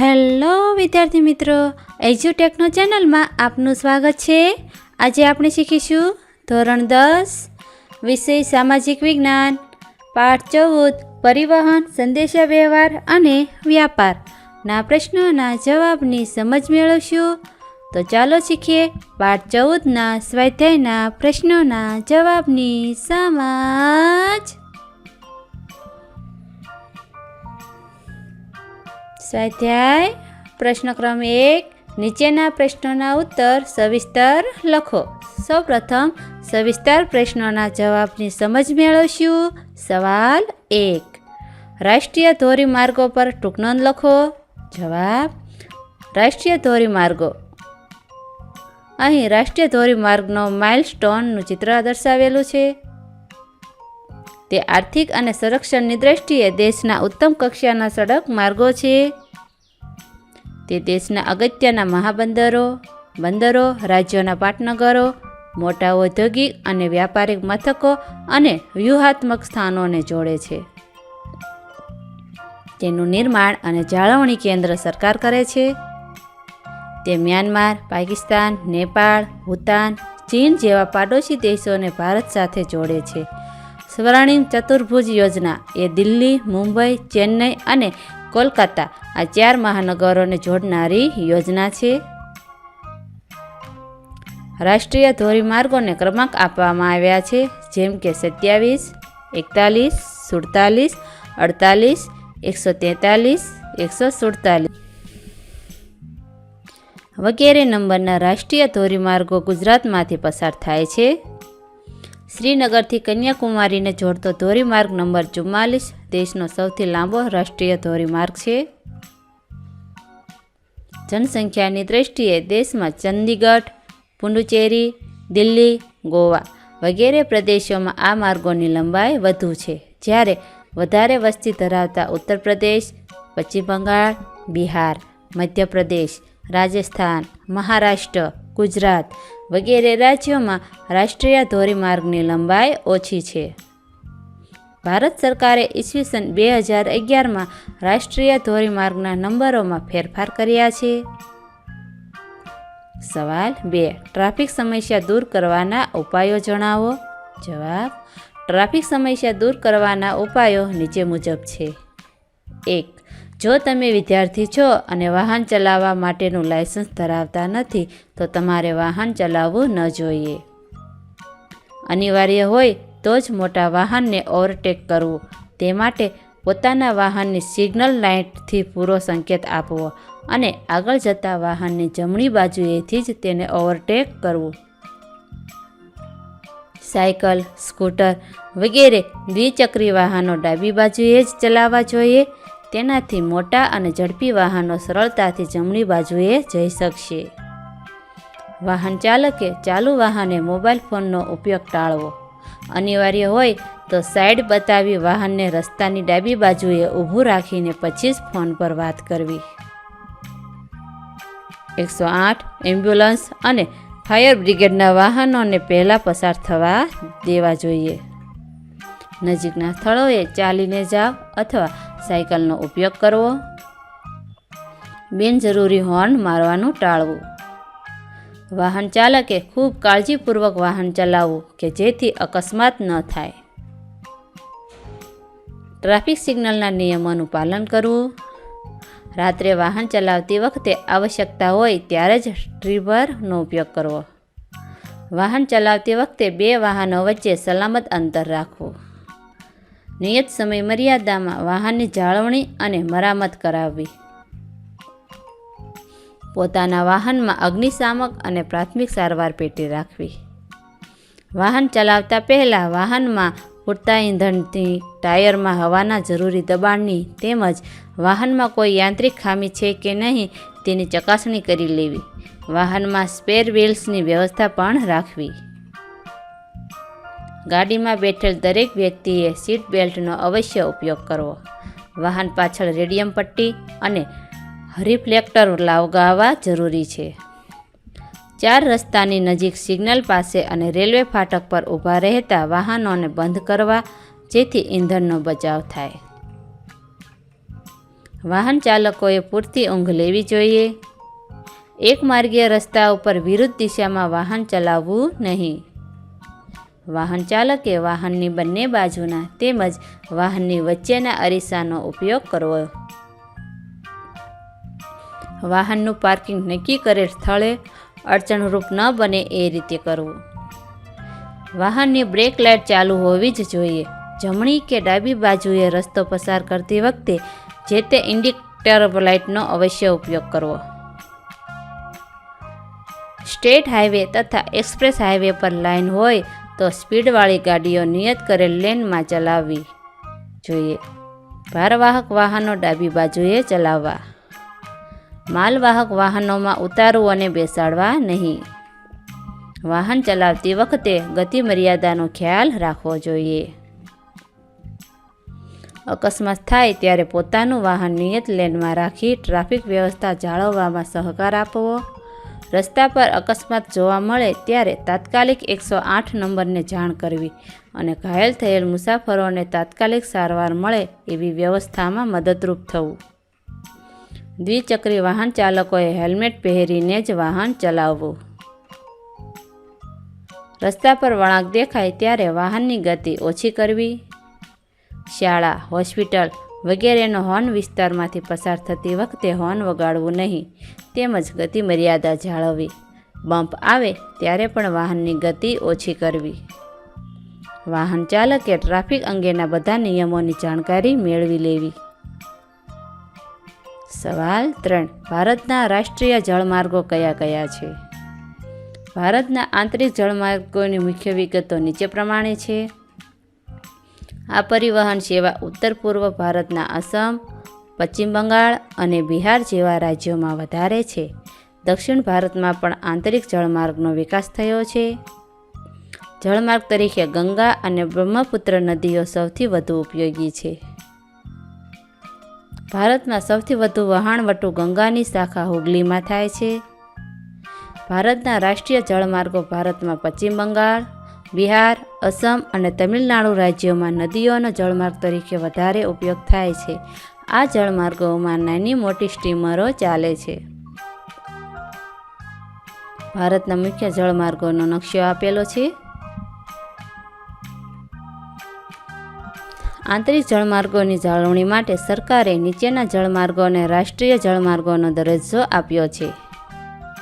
Hello વિદ્યાર્થી મિત્રો એજ્યુટેકનો ચેનલમાં આપનું સ્વાગત છે. આજે આપણે શીખીશું ધોરણ દસ, વિષય સામાજિક વિજ્ઞાન, પાઠ ચૌદ, પરિવહન સંદેશા વ્યવહાર અને વ્યાપારના પ્રશ્નોના જવાબની સમજ મેળવશું. તો ચાલો શીખીએ પાઠ ચૌદના સ્વાધ્યાયના પ્રશ્નોના જવાબની સમજ. સ્વાધ્યાય, પ્રશ્ન ક્રમ એક, નીચેના પ્રશ્નોના ઉત્તર સવિસ્તર લખો. સૌપ્રથમ, સવિસ્તર પ્રશ્નોના જવાબની સમજ મેળવશું. સવાલ એક, રાષ્ટ્રીય ધોરીમાર્ગો પર ટૂંકનોંધ લખો. જવાબ, રાષ્ટ્રીય ધોરીમાર્ગો. અહીં રાષ્ટ્રીય ધોરીમાર્ગનો માઇલસ્ટોનનું ચિત્ર દર્શાવેલું છે. તે આર્થિક અને સંરક્ષણની દ્રષ્ટિએ દેશના ઉત્તમ કક્ષાના સડક માર્ગો છે. તે દેશના અગત્યના મહાબંદરો, બંદરો, રાજ્યોના પાટનગરો, મોટા ઔદ્યોગિક અને વ્યાપારિક મથકો અને વ્યૂહાત્મક સ્થાનોને જોડે છે. તેનું નિર્માણ અને જાળવણી કેન્દ્ર સરકાર કરે છે. તે મ્યાનમાર, પાકિસ્તાન, નેપાળ, ભૂતાન, ચીન જેવા પાડોશી દેશોને ભારત સાથે જોડે છે. સ્વર્ણિમ ચતુર્ભુજ યોજના એ દિલ્હી, મુંબઈ, ચેન્નઈ અને કોલકાતા. આ ચાર મહાનગરોને જોડનારી યોજના છે. રાષ્ટ્રીય ધોરીમાર્ગોને ક્રમાંક આપવામાં આવ્યા છે, જેમ કે સત્યાવીસ, એકતાલીસ, સુડતાલીસ, અડતાલીસ એકસો તેતાલીસ એકસો સુડતાલીસ વગેરે નંબરના રાષ્ટ્રીય ધોરીમાર્ગો ગુજરાતમાંથી પસાર થાય છે. શ્રીનગરથી કન્યાકુમારીને જોડતો ધોરીમાર્ગ નંબર ચુમ્માલીસ, દેશનો સૌથી લાંબો રાષ્ટ્રીય ધોરીમાર્ગ છે. જનસંખ્યાની દ્રષ્ટિએ દેશમાં ચંદીગઢ, પુડુચેરી, દિલ્હી, ગોવા વગેરે પ્રદેશોમાં આ માર્ગોની લંબાઈ વધુ છે. જ્યારે વધારે વસ્તી ધરાવતા ઉત્તર પ્રદેશ પશ્ચિમ બંગાળ, બિહાર, મધ્યપ્રદેશ, રાજસ્થાન, મહારાષ્ટ્ર, ગુજરાત વગેરે રાજ્યોમાં રાષ્ટ્રીય ધોરીમાર્ગની લંબાઈ ઓછી છે. ભારત સરકારે ઈસવીસન બે હજાર અગિયારમાં રાષ્ટ્રીય ધોરીમાર્ગના નંબરોમાં ફેરફાર કર્યા છે. સવાલ બે, ટ્રાફિક સમસ્યા દૂર કરવાના ઉપાયો જણાવો. જવાબ, ટ્રાફિક સમસ્યા દૂર કરવાના ઉપાયો નીચે મુજબ છે. એક જો તમે વિદ્યાર્થી છો અને વાહન ચલાવવા માટેનું લાયસન્સ ધરાવતા નથી, તો તમારે વાહન ચલાવવું ન જોઈએ. અનિવાર્ય હોય તો જ મોટા વાહનને ઓવરટેક કરવું. તે માટે પોતાના વાહનની સિગ્નલ લાઇટથી પૂરો સંકેત આપવો અને આગળ જતા વાહનની જમણી બાજુએથી જ તેને ઓવરટેક કરવું. સાયકલ, સ્કૂટર વગેરે દ્વિચક્રી વાહનો ડાબી બાજુએ જ ચલાવવા જોઈએ. તેનાથી મોટા અને ઝડપી વાહનો સરળતાથી જમણી બાજુએ જઈ શકશે. વાહન ચાલકે ચાલુ વાહને મોબાઈલ ફોનનો ઉપયોગ ટાળવો. અનિવાર્ય હોય તો સાઈડ બતાવી વાહનને રસ્તાની ડાબી બાજુએ ઊભું રાખીને પછી જ ફોન પર વાત કરવી. એકસો આઠ એમ્બ્યુલન્સ અને ફાયર બ્રિગેડના વાહનોને પહેલાં પસાર થવા દેવા જોઈએ. નજીકના સ્થળોએ ચાલીને જાઓ અથવા સાયકલનો ઉપયોગ કરવો. બિનજરૂરી હોર્ન મારવાનું ટાળવું. વાહન ચાલકે ખૂબ કાળજીપૂર્વક વાહન ચલાવવું કે જેથી અકસ્માત ન થાય. ટ્રાફિક સિગ્નલના નિયમોનું પાલન કરવું. રાત્રે વાહન ચલાવતી વખતે આવશ્યકતા હોય ત્યારે જ ડ્રીવરનો ઉપયોગ કરવો. વાહન ચલાવતી વખતે બે વાહનો વચ્ચે સલામત અંતર રાખવું. નિયત સમય મર્યાદામાં વાહનની જાળવણી અને મરામત કરાવવી. પોતાના વાહનમાં અગ્નિશામક અને પ્રાથમિક સારવાર પેટી રાખવી. વાહન ચલાવતા પહેલાં વાહનમાં પૂરતા ઈંધણથી ટાયરમાં હવાના જરૂરી દબાણની તેમજ વાહનમાં કોઈ યાંત્રિક ખામી છે કે નહીં તેની ચકાસણી કરી લેવી. વાહનમાં સ્પેર વ્હીલ્સની વ્યવસ્થા પણ રાખવી. ગાડીમાં બેઠેલ દરેક વ્યક્તિએ સીટ બેલ્ટનો અવશ્ય ઉપયોગ કરવો. વાહન પાછળ રેડિયમ પટ્ટી અને રિફ્લેક્ટર લગાવવા જરૂરી છે. ચાર રસ્તાની નજીક સિગ્નલ પાસે અને રેલવે ફાટક પર ઊભા રહેતા વાહનોને બંધ કરવા જેથી ઈંધણનો બચાવ થાય. વાહન ચાલકોએ પૂરતી ઊંઘ લેવી જોઈએ. એક માર્ગીય રસ્તા ઉપર વિરુદ્ધ દિશામાં વાહન ચલાવવું નહીં. વાહન ચાલકે વાહનની બંને બાજુના તેમજ વાહનની વચ્ચેના અરીસાનો ઉપયોગ કરવો. વાહનનું પાર્કિંગ નક્કી કરેલ સ્થળે અડચણરૂપ ન બને એ રીતે કરવું. વાહનની બ્રેક લાઇટ ચાલુ હોવી જ જોઈએ. જમણી કે ડાબી બાજુએ રસ્તો પસાર કરતી વખતે જે તે ઇન્ડિકેટર લાઇટનો અવશ્ય ઉપયોગ કરવો. સ્ટેટ હાઈવે તથા એક્સપ્રેસ હાઈવે પર લાઇન હોય તો સ્પીડવાળી ગાડીઓ નિયત કરેલ લેનમાં ચલાવવી જોઈએ. ભારવાહક વાહનો ડાબી બાજુએ ચલાવવા. માલવાહક વાહનોમાં ઉતારવું અને બેસાડવા નહીં. વાહન ચલાવતી વખતે ગતિ મર્યાદાનો ખ્યાલ રાખવો જોઈએ. અકસ્માત થાય ત્યારે પોતાનું વાહન નિયત લેનમાં રાખી ટ્રાફિક વ્યવસ્થા જાળવવામાં સહકાર આપવો. રસ્તા પર અકસ્માત જોવા મળે ત્યારે તાત્કાલિક એકસો આઠ નંબરને જાણ કરવી અને ઘાયલ થયેલ મુસાફરોને તાત્કાલિક સારવાર મળે એવી વ્યવસ્થામાં મદદરૂપ થવું. દ્વિચક્રી વાહન ચાલકોએ હેલ્મેટ પહેરીને જ વાહન ચલાવવું. રસ્તા પર વળાંક દેખાય ત્યારે વાહનની ગતિ ઓછી કરવી. શાળા, હોસ્પિટલ વગેરેનો હોર્ન વિસ્તારમાંથી પસાર થતી વખતે હોર્ન વગાડવું નહીં. તેમજ ગતિ મર્યાદા જાળવવી. બમ્પ આવે ત્યારે પણ વાહનની ગતિ ઓછી કરવી. વાહન ચાલકે ટ્રાફિક અંગેના બધા નિયમોની જાણકારી મેળવી લેવી. સવાલ ત્રણ. ભારતના રાષ્ટ્રીય જળમાર્ગો કયા કયા છે? ભારતના આંતરિક જળમાર્ગોની મુખ્ય વિગતો નીચે પ્રમાણે છે. આ પરિવહન સેવા ઉત્તર પૂર્વ ભારતના અસમ પશ્ચિમ બંગાળ અને બિહાર જેવા રાજ્યોમાં વધારે છે. દક્ષિણ ભારતમાં પણ આંતરિક જળમાર્ગનો વિકાસ થયો છે. જળમાર્ગ તરીકે ગંગા અને બ્રહ્મપુત્ર નદીઓ સૌથી વધુ ઉપયોગી છે. ભારતમાં સૌથી વધુ વહાણવટું ગંગાની શાખા હુગલીમાં થાય છે. ભારતના રાષ્ટ્રીય જળમાર્ગો ભારતમાં પશ્ચિમ બંગાળ, બિહાર, અસમ અને તમિલનાડુ રાજ્યોમાં નદીઓનો જળમાર્ગ તરીકે વધારે ઉપયોગ થાય છે. આ જળમાર્ગોમાં નાની મોટી સ્ટીમરો ચાલે છે. ભારતના મુખ્ય જળમાર્ગોનો નકશો આપેલો છે. આંતરિક જળમાર્ગોની જાળવણી માટે સરકારે નીચેના જળમાર્ગોને રાષ્ટ્રીય જળમાર્ગોનો દરજ્જો આપ્યો છે.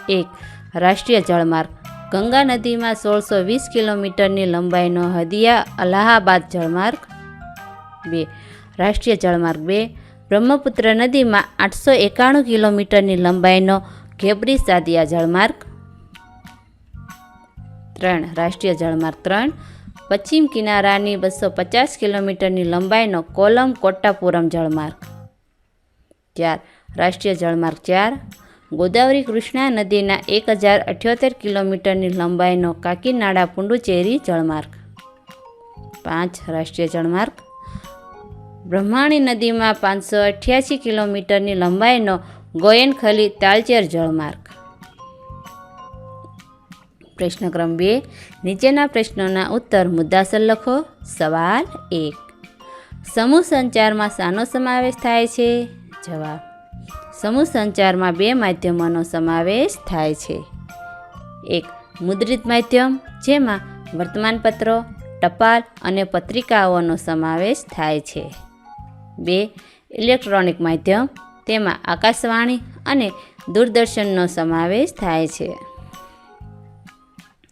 એક, રાષ્ટ્રીય જળમાર્ગ. ગંગા નદીમાં સોળસો વીસ કિલોમીટરની લંબાઈનો હદિયા અલ્હાબાદ જળમાર્ગ. બે, રાષ્ટ્રીય જળમાર્ગ. બે બ્રહ્મપુત્ર નદીમાં આઠસો એકાણું કિલોમીટરની લંબાઈનો ઘેબરી સાદિયા જળમાર્ગ, ત્રણ રાષ્ટ્રીય જળમાર્ગ, ત્રણ પશ્ચિમ કિનારાની બસો પચાસ કિલોમીટરની લંબાઈનો કોલમ કોટ્ટાપુરમ જળમાર્ગ, ચાર રાષ્ટ્રીય જળમાર્ગ, ચાર ગોદાવરી કૃષ્ણા નદીના એક હજાર અઠ્યોતેર કિલોમીટરની લંબાઈનો કાકીનાડા પુંડુચેરી જળમાર્ગ, પાંચ રાષ્ટ્રીય જળમાર્ગ બ્રહ્માણી નદીમાં પાંચસો અઠ્યાસી કિલોમીટરની લંબાઈનો ગોયનખલી તાલચેર જળમાર્ગ. પ્રશ્ન ક્રમ બે, નીચેના પ્રશ્નોના ઉત્તર મુદ્દાસર લખો. સવાલ એક, સમૂહ સંચારમાં શાનો સમાવેશ થાય છે? જવાબ, સમૂહ સંચારમાં બે માધ્યમોનો સમાવેશ થાય છે. એક, મુદ્રિત માધ્યમ, જેમાં વર્તમાનપત્રો, ટપાલ અને પત્રિકાઓનો સમાવેશ થાય છે. બે ઇલેક્ટ્રોનિક માધ્યમ, તેમાં આકાશવાણી અને દૂરદર્શનનો સમાવેશ થાય છે.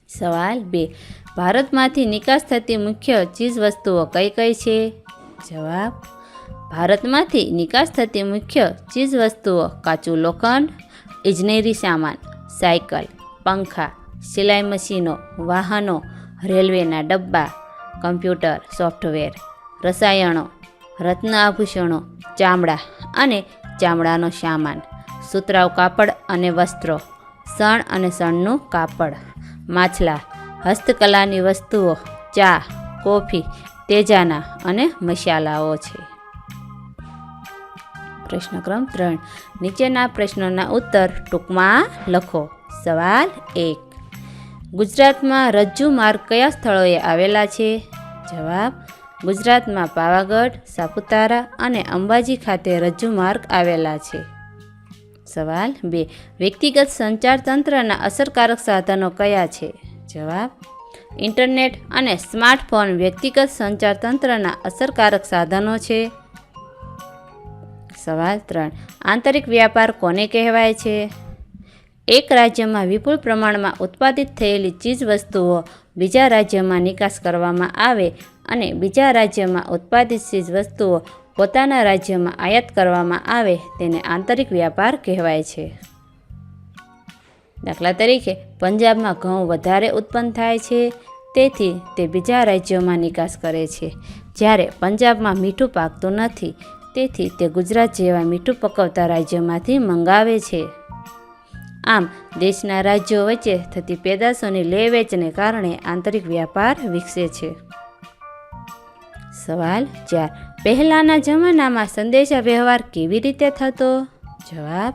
સવાલ બે, ભારતમાંથી નિકાસ થતી મુખ્ય ચીજવસ્તુઓ કઈ કઈ છે? જવાબ, ભારતમાંથી નિકાસ થતી મુખ્ય ચીજવસ્તુઓ કાચું લોખંડ, ઇજનેરી સામાન, સાયકલ, પંખા, સિલાઈ મશીનો, વાહનો, રેલવેના ડબ્બા, કમ્પ્યુટર, સોફ્ટવેર, રસાયણો રત્ન આભૂષણો ચામડા અને ચામડાનો સામાન, સુતરાઉ કાપડ અને વસ્ત્રો, સણ અને સણનું કાપડ, માછલા, હસ્તકલાની વસ્તુઓ, ચા, કોફી, તેજાના અને મસાલાઓ છે. પ્રશ્ન ક્રમ ત્રણ. નીચેના પ્રશ્નોના ઉત્તર ટૂંકમાં લખો. સવાલ એક. ગુજરાતમાં રજ્જુ માર્ગ કયા સ્થળોએ આવેલા છે? જવાબ ગુજરાતમાં પાવાગઢ, સાપુતારા અને અંબાજી ખાતે રજ્જુ માર્ગ આવેલા છે. સવાલ બે. વ્યક્તિગત સંચાર તંત્રના અસરકારક સાધનો કયા છે? જવાબ. ઇન્ટરનેટ અને સ્માર્ટફોન વ્યક્તિગત સંચાર તંત્રના અસરકારક સાધનો છે. સવાલ ત્રણ. આંતરિક વ્યાપાર કોને કહેવાય છે? એક રાજ્યમાં વિપુલ પ્રમાણમાં ઉત્પાદિત થયેલી ચીજવસ્તુઓ બીજા રાજ્યમાં નિકાસ કરવામાં આવે અને બીજા રાજ્યમાં ઉત્પાદિત ચીજવસ્તુઓ પોતાના રાજ્યમાં આયાત કરવામાં આવે તેને આંતરિક વ્યાપાર કહેવાય છે. દાખલા તરીકે, પંજાબમાં ઘઉં વધારે ઉત્પન્ન થાય છે, તેથી તે બીજા રાજ્યોમાં નિકાસ કરે છે. જ્યારે પંજાબમાં મીઠું પાકતું નથી, તેથી તે ગુજરાત જેવા મીઠું પકવતા રાજ્યોમાંથી મંગાવે છે. આમ, દેશના રાજ્યો વચ્ચે થતી પેદાશોની લે વેચને કારણે આંતરિક વ્યાપાર વિકસે છે. સવાલ? ચાર પહેલાંના જમાનામાં સંદેશા વ્યવહાર કેવી રીતે થતો? જવાબ,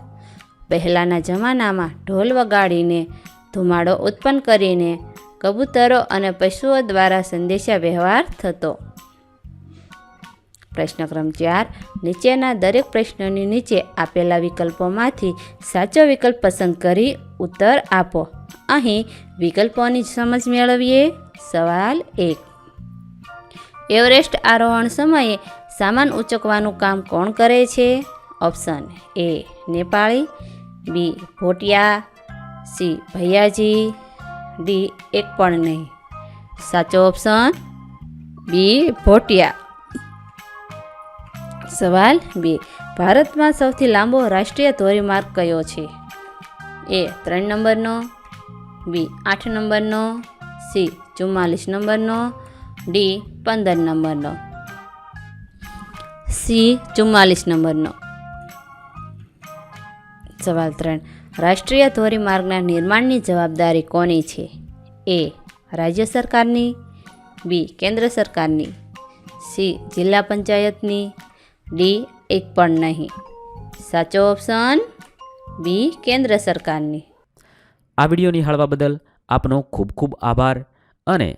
પહેલાંના જમાનામાં ઢોલ વગાડીને, ધુમાડો ઉત્પન્ન કરીને, કબૂતરો અને પશુઓ દ્વારા સંદેશા વ્યવહાર થતો. પ્રશ્ન ક્રમ ચાર, નીચેના દરેક પ્રશ્નોની નીચે આપેલા વિકલ્પોમાંથી સાચો વિકલ્પ પસંદ કરી ઉત્તર આપો. અહીં વિકલ્પોની સમજ મેળવીએ. સવાલ એક એવરેસ્ટ આરોહણ સમયે સામાન ઉચકવાનું કામ કોણ કરે છે? Option A Nepali, B Bhotiya, C Bhaiyaji, D એક પણ નહીં. સાચો ઓપ્શન બી ભોટિયા. સવાલ બે. ભારતમાં સૌથી લાંબો રાષ્ટ્રીય ધોરીમાર્ગ કયો છે? એ ત્રણ નંબરનો, બી આઠ નંબરનો, સી ચુમ્માલીસ નંબરનો ડી પંદર નંબરનો. સી ચુમ્માલીસ નંબરનો. સવાલ ત્રણ. રાષ્ટ્રીય ધોરીમાર્ગના નિર્માણની જવાબદારી કોની છે? એ રાજ્ય સરકારની, બી કેન્દ્ર સરકારની, સી જિલ્લા પંચાયતની, ડી એક પણ નહીં. સાચો ઓપ્શન? બી કેન્દ્ર સરકારની. આ વીડિયો નિહાળવા બદલ આપનો ખૂબ ખૂબ આભાર અને